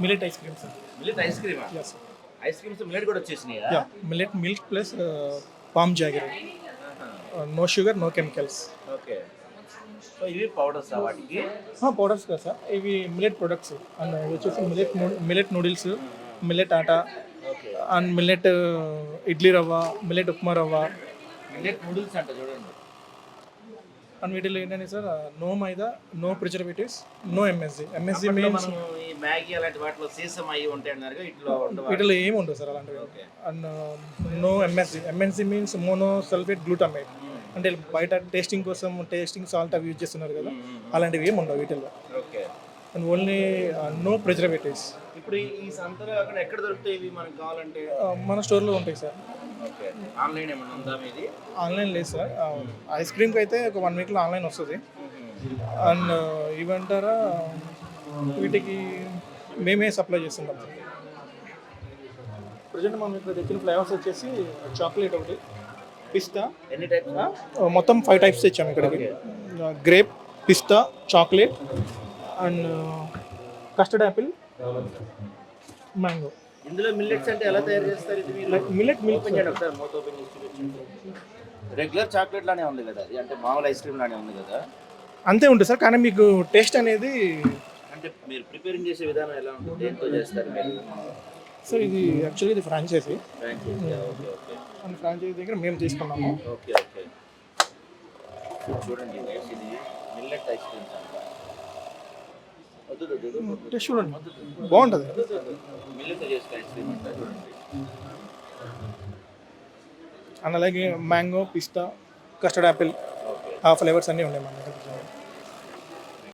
Millet ice cream sir millet ice cream ice creams millet కూడా వచ్చేసినాయా? Millet milk plus palm jaggery no sugar no chemicals okay. So ఇవి powders వాటికి? Powders కదా sir ఇవి millet products and వచ్చేసి millet millet noodles millet atta and millet idli rava millet upma రవ్వ. Millet noodles అంట చూడండి. And వీటిలో ఏంటంటే sir no maida no preservatives no MSG MSG means మనం ఈ మ్యాగీ అలాంటి వాటిలో సీసం అయ్యి ఉంటాయి అన్నారు ఇట్లా ఉండవు వీటిలో. ఏమి ఉండవు సార్ అలాంటివి. And no MSG MSG means mono sulphate glutamate అంటే బయట టేస్టింగ్ కోసం టేస్టింగ్ సాల్ట్ అవి యూజ్ చేస్తున్నారు కదా అలాంటివి ఏమి ఉండవు వీటిల్లో. అండ్ ఓన్లీ నో ప్రిజర్వేటివ్స్ ఇప్పుడు ఈ- సంతలో అక్కడ ఎక్కడ దొరుకుతాయి ఇవి మనకు కావాలంటే? మన స్టోర్లో ఉంటాయి సార్. ఓకే. ఆన్లైన్ ఏమైనా ఉందా మీది? ఆన్లైన్ లేదు సార్. ఐస్ క్రీమ్కి అయితే ఒక వన్ వీక్లో ఆన్లైన్ వస్తుంది. అండ్ ఇవంటారా వీటికి మేమే సప్లై చేస్తున్నాం ప్రజెంట్ మనం ఇక్కడ తెచ్చిన ఫ్లేవర్స్ వచ్చేసి చాక్లెట్ ఒకటి పిస్తా. ఎన్ని టైప్స్? మొత్తం ఫైవ్ టైప్స్ తెచ్చాము ఇక్కడికి. Grape pista chocolate and custard apple mango. ఇందులో మిల్లెట్స్ అంటే ఎలా తయారు చేస్తారు ఇది మీరు? మిల్లెట్ మిల్క్ చేయండి ఒకసారి మూత ఓపెన్ చేసి చూపించండి. రెగ్యులర్ చాక్లెట్ లానే ఉంది కదా అది అంటే మామూలు ఐస్ క్రీమ్ లానే ఉంది కదా? అంతే ఉంటుంది సార్ కానీ మీకు టేస్ట్ అనేది అంటే మీరు ప్రిపేరింగ్ చేసే విధానం ఎలా ఉంటుంది దేంతో చేస్తారు మీరు? సో ఇది యాక్చువల్లీ ఇది franchisee franchisee okay okay and franchisee దగ్గర మేము తీసుకున్నాము. ఓకే ఓకే చూడండి ఇది మిల్లెట్ ఐస్ క్రీమ్స్ అంట. టేస్ట్ చూడండి బాగుంటుంది మిల్లెట్ చేసిన ఐస్ క్రీమ్ అంట చూడండి అండ్ అలాగే మ్యాంగో పిస్తా కస్టర్డ్ యాపిల్ ఓకే ఆ ఫ్లేవర్స్ అన్నీ ఉన్నాయి మన దగ్గర